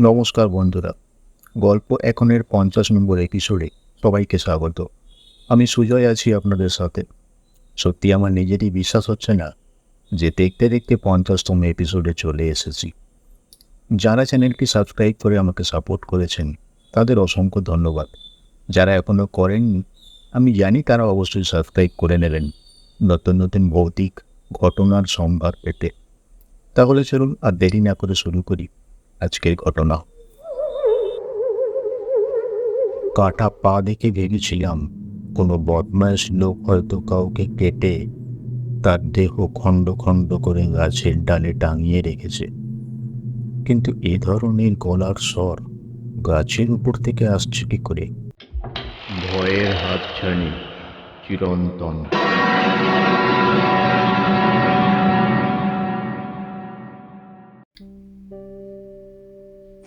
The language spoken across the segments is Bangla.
নমস্কার বন্ধুরা, গল্প এখনের পঞ্চাশ নম্বর এপিসোডে সবাইকে স্বাগত। আমি সুজয় আছি আপনাদের সাথে। সত্যি আমার নিজেরই বিশ্বাস হচ্ছে না যে দেখতে দেখতে পঞ্চাশতম এপিসোডে চলে এসেছি। যারা চ্যানেলটি সাবস্ক্রাইব করে আমাকে সাপোর্ট করেছেন, তাদের অসংখ্য ধন্যবাদ। যারা এখনও করেননি, আমি জানি তারা অবশ্যই সাবস্ক্রাইব করে নেবেন নতুন নতুন ভৌতিক ঘটনার সম্ভার পেতে। তাহলে চলুন আর দেরি না করে শুরু করি। আজকের ঘটনা। কাটা পা দেখে ভেবেছিলাম, কোনো বদমাস লোক হয়তো কাউকে কেটে তার দেহ খণ্ড খণ্ড করে গাছের ডালে টাঙিয়ে রেখেছে। কিন্তু এ ধরনের গলার স্বর গাছের উপর থেকে আসছে কি করে? ভয়ের হাত ছানি চিরন্তন।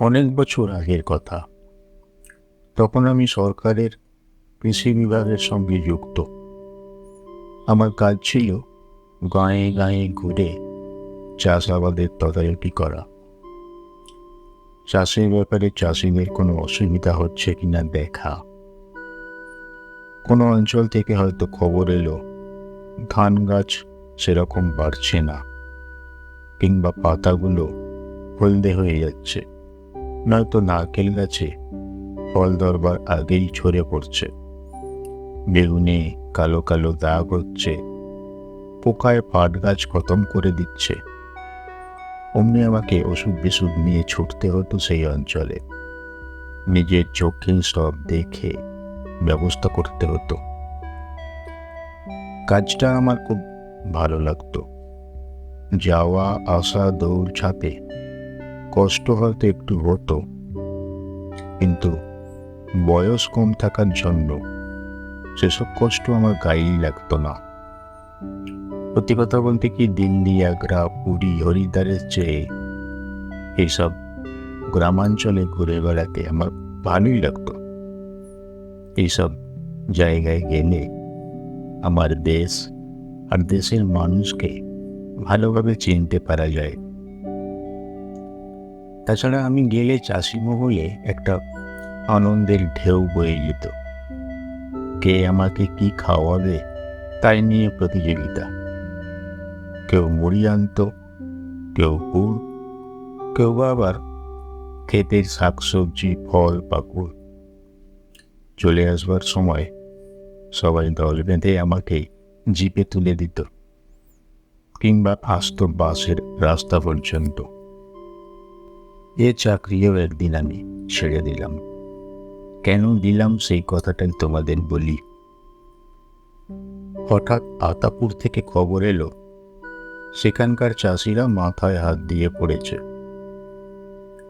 অনেক বছর আগের কথা। তখন আমি সরকারের কৃষি বিভাগের সঙ্গে যুক্ত। আমার কাজ ছিল গাঁয়ে গাঁয়ে ঘুরে চাষাবাদের তদারকি করা। চাষের ব্যাপারে চাষিদের কোনো অসুবিধা হচ্ছে কিনা দেখা। কোনো অঞ্চল থেকে হয়তো খবর এলো, ধান গাছ সেরকম বাড়ছে না, কিংবা পাতাগুলো হলদে হয়ে যাচ্ছে। নয়তো নারকেল গাছে। ফল ধরবার আগেই ঝরে পড়ছে। বেগুনে কালো কালো দাগ হচ্ছে। পোকায় পাট গাছ খতম করে দিচ্ছে। অমনি আমাকে ওষুধ বিষুধ নিয়ে ছুটতে হতো সেই অঞ্চলে। নিজের চোখে সব দেখে ব্যবস্থা করতে হতো। কাজটা আমার খুব ভালো লাগতো। যাওয়া, আসা, দৌড়, ছাপে কষ্ট হয়তো একটু হতো, কিন্তু বয়স কম থাকার জন্য সেসব কষ্ট আমার গায়েই লাগতো না। সত্যি কথা বলতে কি, দিল্লি, আগ্রা, পুরী, হরিদ্বারের চেয়ে এইসব গ্রামাঞ্চলে ঘুরে বেড়াতে আমার ভালোই লাগতো। এইসব জায়গায় গেলে আমার দেশ আর দেশের মানুষকে ভালোভাবে চিনতে পারা যায়। তাছাড়া আমি গেলে চাষি মহলে একটা আনন্দের ঢেউ বয়ে যেত। কে আমাকে কি খাওয়াবে তাই নিয়ে প্রতিযোগিতা। কেউ মুড়ি আনত, কেউ গুড়, কেউ বা আবার ক্ষেতের শাকসবজি, ফল, পাকুড়। চলে আসবার সময় সবাই দল বেঁধে আমাকে জিপে তুলে দিত, কিংবা আসতো বাসের রাস্তা পর্যন্ত। এ চাকরিও একদিন আমি ছেড়ে দিলাম। কেন দিলাম সেই কথাটাই তোমাদের বলি। হঠাৎ আতাপুর থেকে খবর এলো, সেখানকার চাষিরা মাথায় হাত দিয়ে পড়েছে।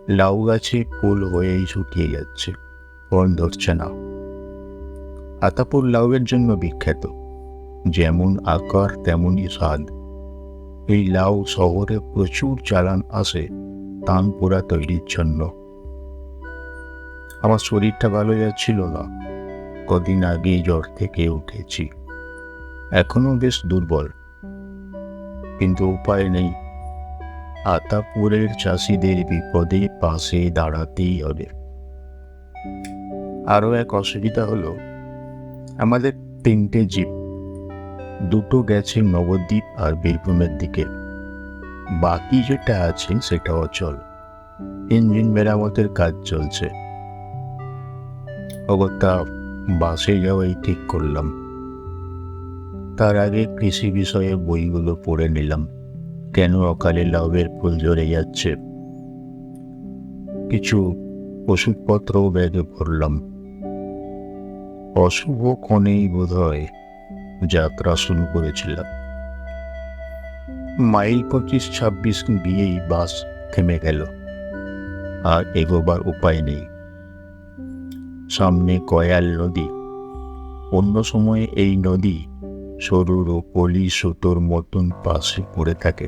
লাউ গাছে ফুল হয়েই শুকিয়ে যাচ্ছে, ফল ধরছে না। আতাপুর লাউয়ের জন্য বিখ্যাত, যেমন আকার তেমনই স্বাদ। এই লাউ শহরে প্রচুর চালান আসে তানপুরা তৈরির জন্য। আমার শরীরটা ভালো যাচ্ছিল না। কদিন আগেই জ্বর থেকে উঠেছি। এখনও বেশ দুর্বল। কিন্তু উপায় নেই। আতাপুরের চাষিদের বিপদে পাশে দাঁড়াতেই হবে। আরও এক অসুবিধা হলো, আমাদের তিনটে জিপ দুটো গেছে নবদ্বীপ আর বীরভূমের দিকে। বাকি যেটা আছে সেটা অচল ইঞ্জিন মেরামতের কাজ চলছে। অগত্যা বাসে যাওয়াই ঠিক করলাম। তার আগে কৃষি বিষয়ে বইগুলো পড়ে নিলাম। কেন অকালে লাভের ফুল ঝরে যাচ্ছে? কিছু ওষুধপত্রও ব্যাগে ভরলাম অশুভ ক্ষণেই বোধ হয় যাত্রা শুরু করেছিলাম। মাইল পঁচিশ ছাব্বিশ গিয়েই বাস থেমে গেল। আর এগোবার উপায় নেই। সামনে কয়াল নদী। অন্য সময়ে এই নদী সরুর ও পলি সুতোর মতন পাশে পড়ে থাকে।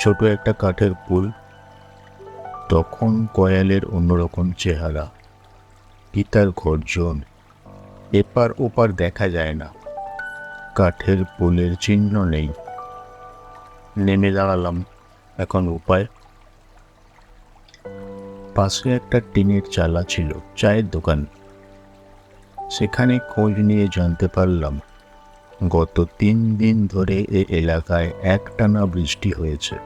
ছোট একটা কাঠের পুল। তখন কয়ালের অন্যরকম চেহারা। পিতার গর্জন। এপার ওপার দেখা যায় না। কাঠের পুলের চিহ্ন নেই। নেমে দাঁড়ালাম এখন উপায়? পাশে একটা টিনের চালা ছিল, চায়ের দোকান। সেখানে খোঁজ নিয়ে জানতে পারলাম, গত তিন দিন ধরে এ এলাকায় একটানা বৃষ্টি হয়েছে।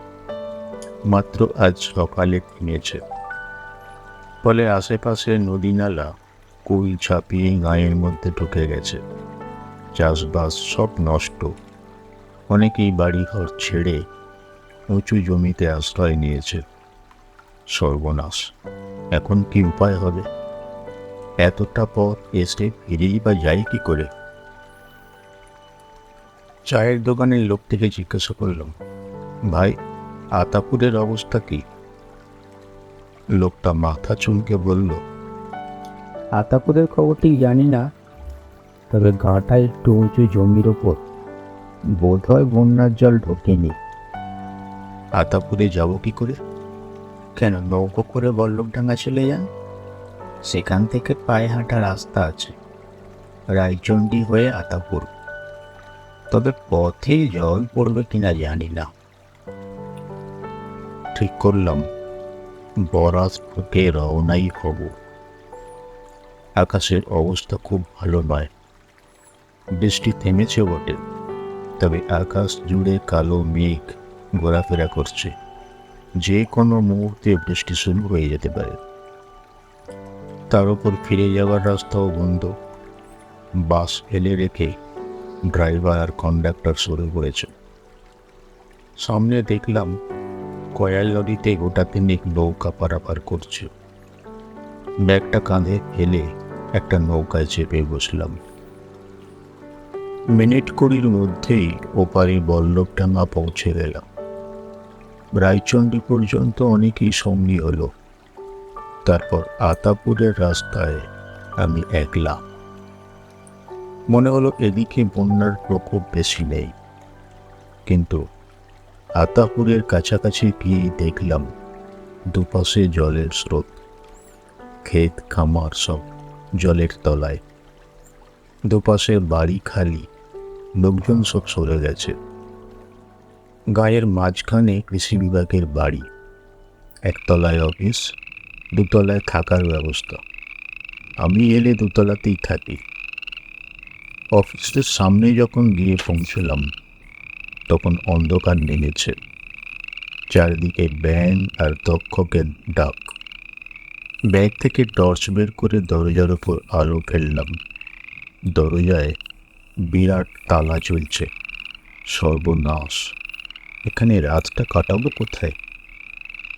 মাত্র আজ সকালে থেমেছে। ফলে আশেপাশে নদী নালা কুল ছাপিয়ে গাঁয়ের মধ্যে ঢুকে গেছে। চাষবাস সব নষ্ট। অনেকেই বাড়িঘর ছেড়ে উঁচু জমিতে আশ্রয় নিয়েছে। সর্বনাশ। এখন কি উপায় হবে? এতটা পর এসে ফিরেই বা যাই কি করে? চায়ের দোকানের লোক থেকে জিজ্ঞাসা করলাম, ভাই, আতাপুরের অবস্থা কি? লোকটা মাথা চুলকে বলল, আতাপুরের খবর ঠিক জানি না, তবে গাঁটা একটু উঁচু জমির ওপর। বোধ হয় বন্যার জল ঢোকেনি। আতাপুরে যাব কি করে? কেন নৌকো করে বল্লভডাঙ্গা চলে যান? সেখান থেকে পায়ে হাঁটা রাস্তা আছে। রায়চণ্ডী হয়ে আতাপুর। তবে পথে জল পড়বে কিনা জানি না। ঠিক করলাম। বরাত থেকে রওনাই হব। আকাশের অবস্থা খুব ভালো নয়। বৃষ্টি থেমেছে বটে। তবে আকাশ জুড়ে কালো মেঘ ঘোরাফেরা করছে। যে কোনো মুহূর্তে বৃষ্টি শুরু হয়ে যেতে পারে। তার উপর ফিরে যাওয়ার রাস্তাও বন্ধ। বাস ফেলে রেখে ড্রাইভার আর কন্ডাক্টর সরে পড়েছে। সামনে দেখলাম কয়াল নদীতে গোটা তিনেক নৌকা পারাপার করছে। ব্যাগটা কাঁধে ফেলে একটা নৌকায় চেপে বসলাম। মিনিট কুড়ির মধ্যেই ওপারে বল্লভডাঙ্গা পৌঁছে গেলাম। রায়চণ্ডী পর্যন্ত অনেকেই সঙ্গী হলো। তারপর আতাপুরের রাস্তায় আমি একলা। মনে হলো এদিকে বন্যার প্রকোপ বেশি নেই। কিন্তু আতাপুরের কাছাকাছি গিয়ে দেখলাম দুপাশে জলের স্রোত। ক্ষেত খামার সব জলের তলায়। দুপাশে বাড়ি খালি। লোকজন সব সরে গেছে। গায়ের মাঝখানে কৃষি বিভাগের বাড়ি, একতলায় অফিস, দুতলায় থাকার ব্যবস্থা। আমি এলে দুতলাতেই থাকি। অফিসের সামনে যখন গিয়ে পৌঁছলাম, তখন অন্ধকার নেমেছে। চারিদিকে ব্যাং আর দক্ষকের ডাক। ব্যাগ থেকে টর্চ বের করে দরজার ওপর আলো ফেললাম। দরজায় বিরাট তালা চলছে সর্বনাশ। এখানে রাতটা কাটাবো কোথায়?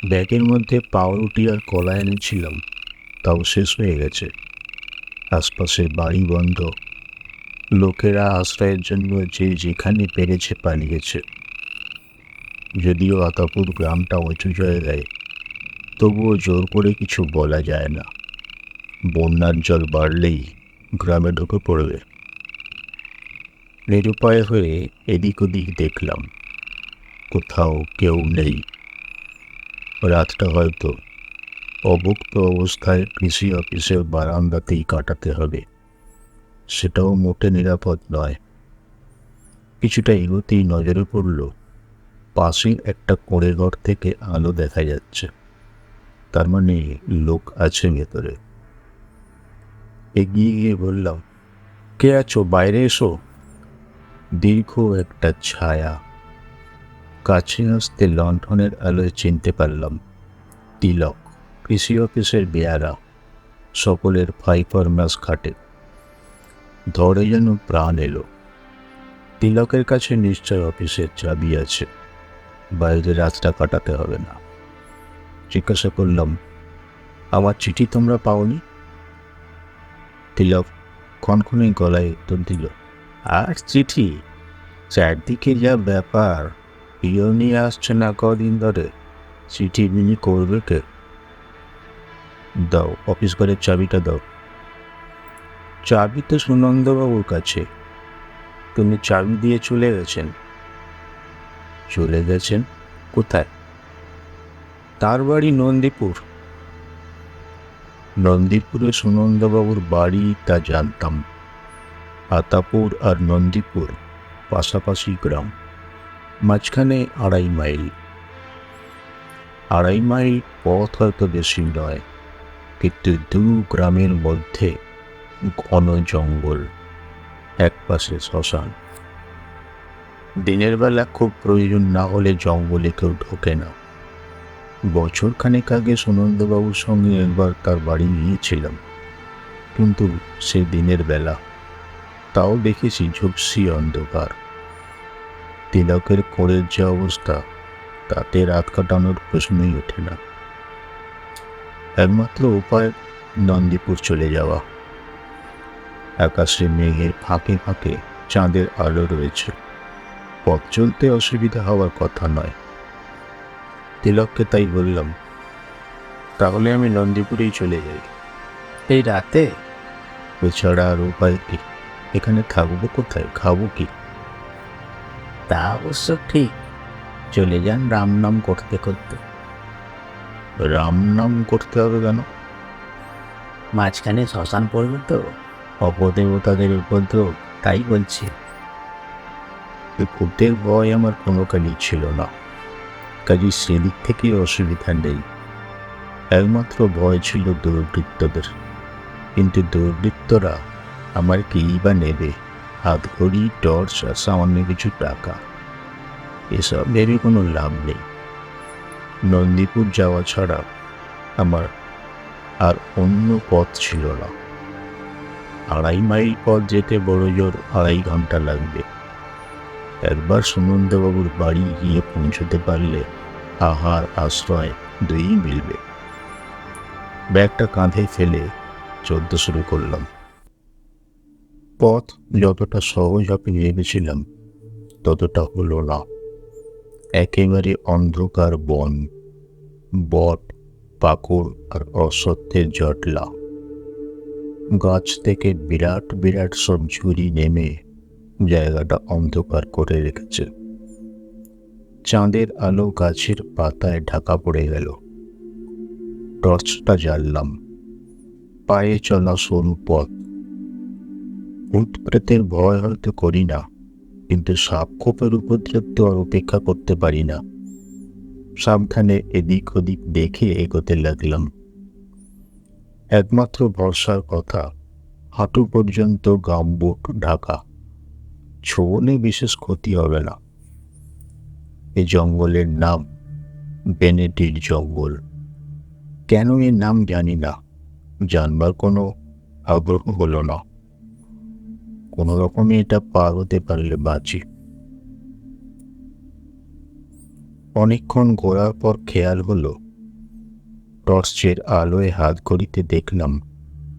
ব্যাগের মধ্যে পাউরুটি আর কলা এনেছিলাম, তাও শেষ হয়ে গেছে। আশপাশের বাড়ি বন্ধ। লোকেরা আশ্রয়ের জন্য যে যেখানে পেরেছে পালিয়েছে। যদিও আতাপুর গ্রামটা উঁচু জায়গায়, তবুও জোর করে কিছু বলা যায় না। বন্যার জল বাড়লেই গ্রামে ঢুকে পড়বে। নিরুপায় হয়ে এদিক ওদিক দেখলাম। কোথাও কেউ নেই। রাতটা হয়তো অভুক্ত অবস্থায় কৃষি অফিসের বারান্দাতেই কাটাতে হবে। সেটাও মোটে নিরাপদ নয়। কিছুটা এগোতেই নজরে পড়ল, পাশেই একটা কোড়ে ঘর থেকে আলো দেখা যাচ্ছে। তার মানে লোক আছে ভেতরে। এগিয়ে গিয়ে বললাম, কে আছো? বাইরে এসো। দীর্ঘ একটা ছায়া। কাছে আসতে লণ্ঠনের আলোয় চিনতে পারলাম, তিলক, কৃষি অফিসের বেয়ারা, সকলের ফাইফার ম্যাচ খাটে। ধরে যেন প্রাণ এলো। তিলকের কাছে নিশ্চয় অফিসের চাবি আছে, বাইরে রাতটা কাটাতে হবে না। জিজ্ঞাসা করলাম, আমার চিঠি তোমরা পাওনি? তিলক ক্ষণক্ষণে গলায় উত্তর দিল আর চিঠি। চারদিকে যা ব্যাপার পিও নিয়ে আসছে না কদিন ধরে। চিঠি বিনি করবে কে? দাও, অফিস ঘরের চাবিটা দাও। চাবি তো সুনন্দবাবুর কাছে। তুমি চাবি দিয়ে চলে গেছেন। চলে গেছেন? কোথায়? তার বাড়ি নন্দীপুর। নন্দীপুরে সুনন্দবাবুর বাড়ি তা জানতাম। আতাপুর আর নন্দীপুর, পাশাপাশি গ্রাম। মাঝখানে আড়াই মাইল। আড়াই মাইল পথ হয়তো বেশি নয়, কিন্তু দু গ্রামের মধ্যে ঘন জঙ্গল, এক পাশে শ্মশান। দিনের বেলা খুব প্রয়োজন না হলে জঙ্গলে কেউ ঢোকে না। বছর খানেক আগে সুনন্দবাবুর সঙ্গে একবার তার বাড়ি গিয়েছিলাম, কিন্তু সে দিনের বেলা তাও দেখেছি ঝুপসি অন্ধকার। তিলকের কোড়ের যে অবস্থা তাতে রাত কাটানোর প্রশ্নই ওঠে না। একমাত্র উপায় নন্দীপুর চলে যাওয়া। আকাশে মেঘের ফাঁকে ফাঁকে চাঁদের আলো রয়েছে। পথ চলতে অসুবিধা হওয়ার কথা নয়। তিলককে তাই বললাম তাহলে আমি নন্দীপুরেই চলে যাই। এই রাতে? এছাড়া আর উপায় কি? এখানে থাকব কোথায়? খাব কি? তা অবশ্য ঠিক। চলে যান রাম নাম করতে করতে। রাম নাম করতে হবে কেন? মাঝখানে শ্মশান পড়বে তো। অপদেবতাদের উপদ্রব তাই বলছি। ভূতের ভয় আমার কোনো কালই ছিল না। কাজে সেদিক থেকে অসুবিধা নেই। একমাত্র ভয় ছিল দুর্বৃত্তদের। কিন্তু দুর্বৃত্তরা আমার কেই বা নেবে। হাত ঘড়ি, টর্চ আর সামান্য কিছু টাকা। এসব ভেবে কোনো লাভ নেই। নন্দীপুর যাওয়া ছাড়া আমার আর অন্য পথ ছিল না। আড়াই মাইল পথ যেতে বড় জোর আড়াই ঘণ্টা লাগবে। একবার সুনন্দবাবুর বাড়ি গিয়ে পৌঁছতে পারলে আহার, আশ্রয় দুই মিলবে। ব্যাগটা কাঁধে ফেলে চলতে শুরু করলাম। পথ যতটা সহজ হবে ভেবেছিলাম ততটা হলো না। একেবারে অন্ধকার বন, বট, পাকুড় আর অসত্যের জটলা। গাছ থেকে বিরাট বিরাট সব ঝুড়ি নেমে জায়গাটা অন্ধকার করে রেখেছে। চাঁদের আলো গাছের পাতায় ঢাকা পড়ে গেল। টর্চটা জ্বাললাম। পায়ে চলা সরু পথ ভূত প্রেতের ভয় হয়তো করি না, কিন্তু সাপ খোপের উপদ্রব তো আর উপেক্ষা করতে পারি না। সাবধানে এদিক ওদিক দেখে এগোতে লাগলাম। একমাত্র ভরসার কথা, হাঁটু পর্যন্ত গামবুট ঢাকা। ছোবনে বিশেষ ক্ষতি হবে না। এই জঙ্গলের নাম বেনেডির জঙ্গল। কেন এর নাম জানি না, জানবার কোনো আগ্রহ হলো না। কোনো রকমে এটা পার হতে পারলে বাঁচি। অনেকক্ষণ ঘোরার পর খেয়াল হলো, টর্চের আলোয় হাত ঘড়িতে দেখলাম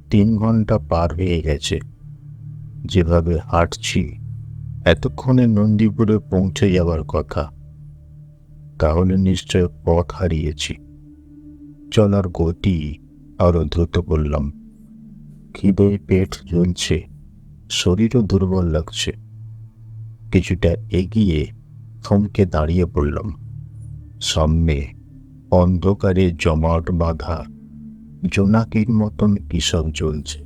তিন ঘণ্টা পার হয়ে গেছে। যেভাবে হাঁটছি, এতক্ষণে নন্দীপুরে পৌঁছে যাওয়ার কথা। তাহলে নিশ্চয় পথ হারিয়েছি। চলার গতি আরও দ্রুত করলাম। খিদে পেট জ্বলছে। শরীরও দুর্বল লাগছে। কিছুটা এগিয়ে থমকে দাঁড়িয়ে পড়লাম। সামনে অন্ধকারে জমাট বাঁধা জোনাকির মতন কিসব জ্বলছে।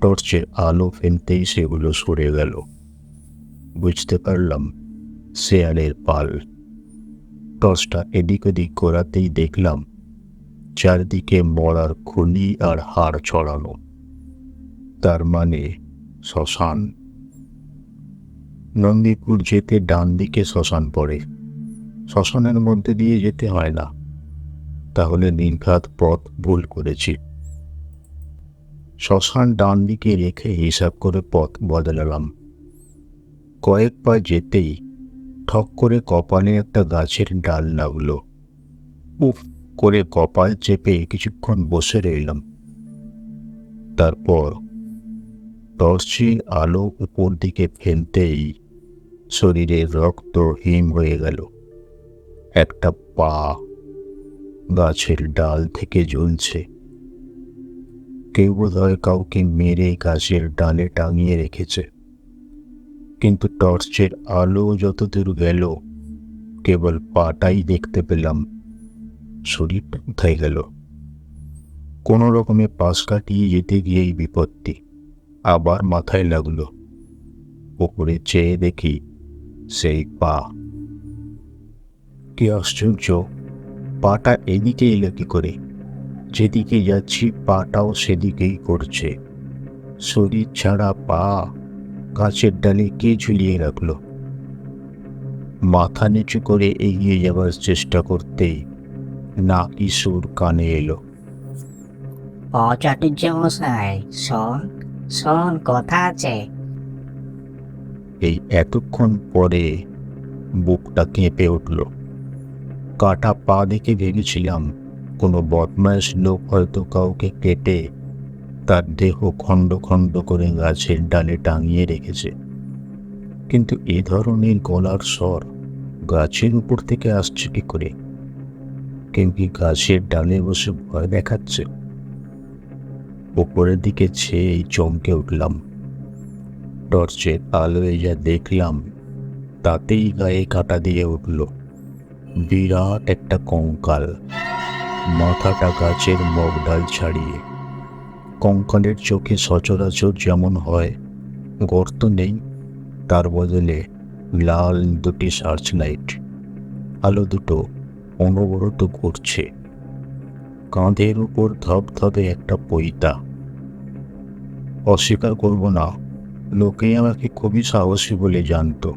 টর্চের আলো ফেলতেই সেগুলো সরে গেল। বুঝতে পারলাম, শেয়ালের পাল। টর্চটা এদিক ওদিক করাতেই দেখলাম, চারদিকে মরার খুলি আর হাড় ছড়ানো। তার মানে শ্মশান। নন্দীপুর যেতে ডান দিকে শ্মশান পড়ে। শ্মশানের মধ্যে দিয়ে যেতে হয় না। তাহলে নির্ঘাত পথ ভুল করেছি। শ্মশান ডান দিকে রেখে হিসাব করে পথ বদলালাম। কয়েক পা যেতেই ঠক করে কপালে একটা গাছের ডাল লাগল উফ, করে কপাল চেপে কিছুক্ষণ বসে রইলাম। তারপর টর্চির আলো উপর দিকে ফেলতেই শরীরে রক্ত হিম হয়ে গেল। একটা পা গাছের ডাল থেকে ঝুলছে কেউ বোধহয় কাউকে মেরে গাছের ডালে টাঙিয়ে রেখেছে। কিন্তু টর্চের আলো যতদূর গেল, কেবল পাটাই দেখতে পেলাম। শরীরটা কোথায় গেল? কোনো রকমে পাশ কাটিয়ে যেতে গিয়েই বিপত্তি। আবার মাথায় লাগল। ওপরে চেয়ে দেখি সেই পা। কি আশ্চর্য! পাটা এদিকে এলো কি করে? যেদিকে যাচ্ছি, পাটাও সেদিকেই করছে। শরীর ছাড়া পা গাছের ডালে কে ঝুলিয়ে রাখল? মাথা নিচু করে এগিয়ে যাবার চেষ্টা করতেই না কিশোর কানে এলো। ও চাটুর্য মশাই শোন শোন, কথা আছে। এই এতক্ষণ পরে বুকটা কেঁপে উঠল। কাটা পা দেখে ভেবেছিলাম, কোনো বদমাস লোক হয়তো কাউকে কেটে তার দেহ খণ্ড খণ্ড করে গাছের ডালে টাঙিয়ে রেখেছে। কিন্তু এ ধরনের গলার স্বর গাছের উপর থেকে আসছে কি করে? কেউ কি গাছের ডালে বসে ভয় দেখাচ্ছে? উপরের দিকে ছেয়ে চমকে উঠলাম। টর্চের আলোয় যা দেখলাম, তাতেই গায়ে কাটা দিয়ে উঠল। বিরাট একটা কঙ্কাল, মাথাটা গাছের মগডাল ছাড়িয়ে। কঙ্কালের চোখে সচরাচর যেমন হয়, গর্ত নেই, তার বদলে লাল দুটি সার্চ লাইট আলো দুটো অনবরত ঘুরছে। কাঁধের উপর ধপধপে একটা পৈতা। অস্বীকার করব না। লোকে আমাকে খুবই সাহসী বলে জানতো।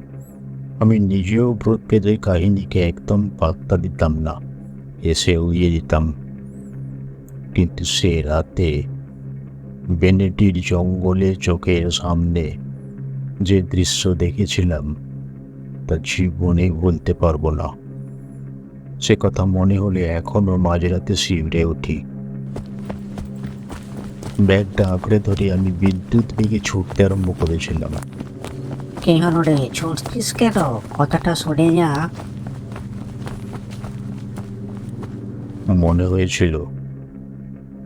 আমি নিজেও ভূতপ্রেতের কাহিনীকে একদম পাত্তা দিতাম না। এসে উড়িয়ে দিতাম। কিন্তু সে রাতে বেনেটির জঙ্গলে চোখের সামনে যে দৃশ্য দেখেছিলাম, তা জীবনে বলতে পারব না। সে কথা মনে হলে এখনও মাঝরাতে শিবড়ে উঠি। ব্যাগটা আঁকড়ে ধরে আমি বিদ্যুৎ বেগে ছুটতে আরম্ভ করেছিলাম। কি হলো রে ছুটছিস কেন? কথাটা শুনে যা। মনে হয়েছিল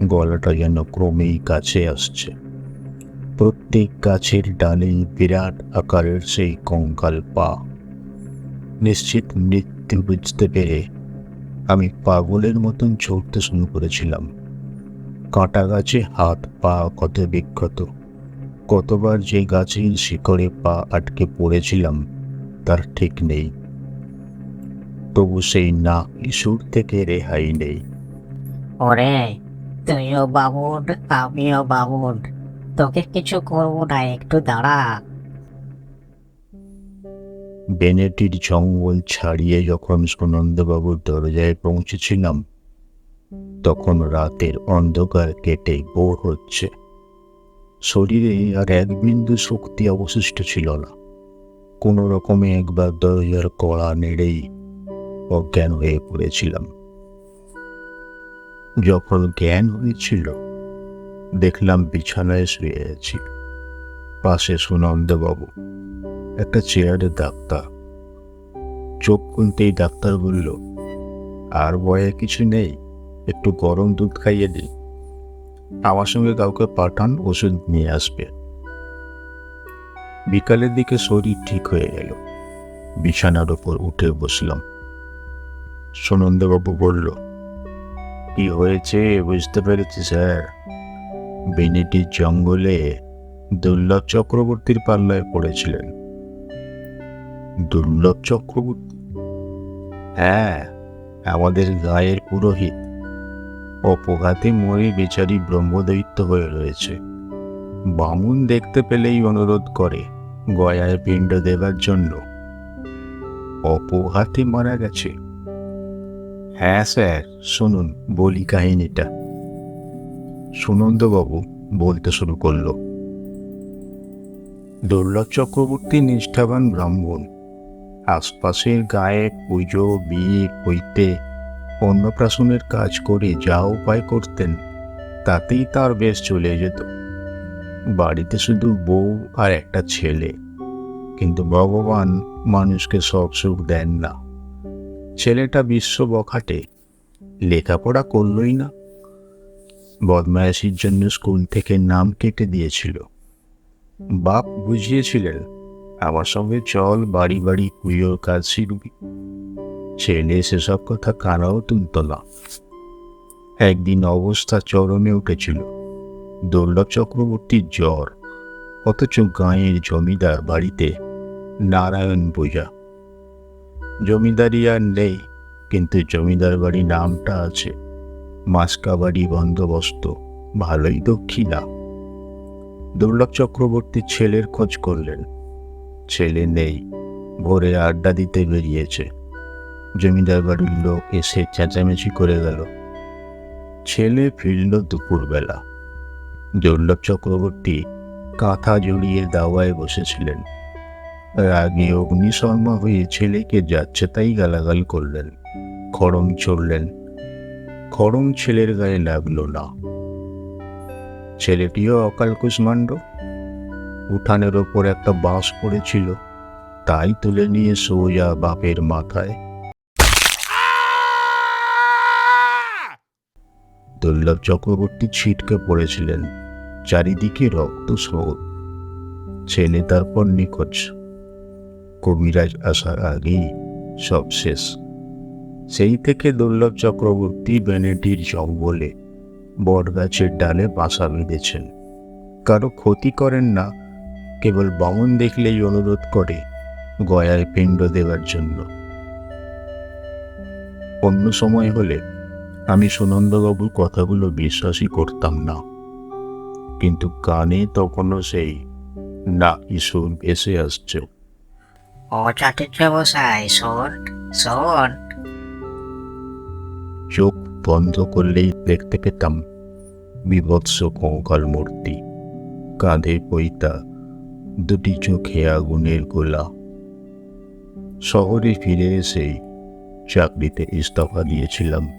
গলাটা যেন ক্রমেই কাছে আসছে। প্রত্যেক গাছের ডালে বিরাট আকারের সেই কঙ্কাল পা। নিশ্চিত মৃত্যু বুঝতে পেরে আমি পাগলের মতন ছড়তে শুরু করেছিলাম। কাঁটা গাছে হাত পা কত বিক্ষত। কতবার যে গাছের শিকড়ে পা আটকে পড়েছিলাম, তার ঠিক নেই। তবু সেই না ইস্যুর থেকে রেহাই নেই। ওরে, তুইও বাবুন আমিও বাবুন তোকে কিছু করব না, একটু দাঁড়া। বেনেটির জঙ্গল ছাড়িয়ে যখন সুনন্দবাবুর দরজায় পৌঁছেছিলাম, তখন রাতের অন্ধকার কেটে বোর হচ্ছে। শরীরে আর এক বিন্দু শক্তি অবশিষ্ট ছিল না। কোনো রকমে একবার দরজার কড়া নেড়েই অজ্ঞান হয়ে পড়েছিলাম। যখন জ্ঞান হয়েছিল, দেখলাম বিছানায় শুয়ে আছি, পাশে সুনন্দবাবু। একটা চেয়ারে ডাক্তার। চোখ খুলতেই ডাক্তার বলল, আর ভয়ে কিছু নেই, একটু গরম দুধ খাইয়ে দিন আমার সঙ্গে কাউকে পাঠান, ওষুধ নিয়ে আসবে। বিকালের দিকে শরীর ঠিক হয়ে গেল। বিছানার ওপর উঠে বসলাম। সুনন্দবাবু বলল, কি হয়েছে? বুঝতে পেরেছি, স্যার। বেনেটির জঙ্গলে দুর্লভ চক্রবর্তীর পাল্লায় পড়েছিলেন। দুর্লভ চক্রবর্তী। হ্যাঁ আমাদের গায়ের পুরোহিত অপঘাতে মরে বেচারি ব্রহ্মদৈত্য হয়ে রয়েছে। বামুন দেখতে পেলেই অনুরোধ করে গয়ায় পিণ্ড দেবার জন্য। অপঘাতে মারা গেছে। হ্যাঁ স্যার, শুনুন, বলি কাহিনীটা। সুনন্দবাবু বলতে শুরু করল, দুর্লভ চক্রবর্তী নিষ্ঠাবান ব্রাহ্মণ আশপাশের গায়ে পুজো, বিয়ে, হইতে অন্নপ্রাশনের কাজ করে যা উপায় করতেন, তাতেই তার বেশ চলে যেত। বাড়িতে শুধু বউ আর একটা ছেলে, কিন্তু ভগবান মানুষকে সব সুখ দেন না। ছেলেটা বিশ্ব বখাটে, লেখাপড়া করলই না। বদমায়াসির জন্য স্কুল থেকে নাম কেটে দিয়েছিল। বাপ বুঝিয়েছিলেন আমার সঙ্গে চল, বাড়ি বাড়ি পুজোর কাজ শিখবি ছেলে সেসব কথা কানাও তুলত না। একদিন অবস্থা চরমে উঠেছিল। দুর্লভ চক্রবর্তীর জ্বর, অথচ গাঁয়ের জমিদার বাড়িতে নারায়ণ পূজা। জমিদারি আর নেই, কিন্তু জমিদার বাড়ি নামটা আছে। মাসকা বাড়ি বন্দোবস্ত, ভালোই দক্ষিণা। দুর্লভ চক্রবর্তী ছেলের খোঁজ করলেন। ছেলে নেই, ভোরে আড্ডা দিতে বেরিয়েছে। জমিদার বাড়ির লোক এসে চেঁচামেচি করে গেল। ছেলে ফিরল দুপুরবেলা। দুর্লভ চক্রবর্তী কাঁথা জড়িয়ে দাওয়ায় বসেছিলেন। রাগে অগ্নিশর্মা হয়ে ছেলেকে যাচ্ছে তাই গালাগাল করলেন। খড়ম চড়লেন। খড়ম ছেলের গায়ে লাগল না। ছেলেটিও অকাল কুষ্মাণ্ড উঠানের ওপর একটা বাঁশ পড়েছিল। তাই তুলে নিয়ে সোজা বাপের মাথায়। দুর্লভ চক্রবর্তী ছিটকে পড়েছিলেন। চারিদিকে রক্ত স্রোত। ছেলে তারপর নিখোঁজ। কবিরাজ আসার আগেই সব শেষ। সেই থেকে দুর্লভ চক্রবর্তী বেনেটির জঙ্গলে বটগাছের ডালে বাসা বেঁধেছেন। কারও ক্ষতি করেন না কেবল বামন দেখলেই অনুরোধ করে গয়ায় পিণ্ড দেওয়ার জন্য। অন্য সময় হলে আমি সুনন্দবাবুর কথাগুলো বিশ্বাসই করতাম না। কিন্তু কানে তখনও সেই না ঈশ্বর ভেসে আসছে। ও চাটুর্য মশাই শোন শোন। চোখ বন্ধ করলেই দেখতে পেতাম বিভৎস কঙ্কাল মূর্তি কাঁধে পৈতা দুটি চোখে আগুনের গোলা। শহরে ফিরে এসেই চাকরিতে ইস্তফা দিয়েছিলাম।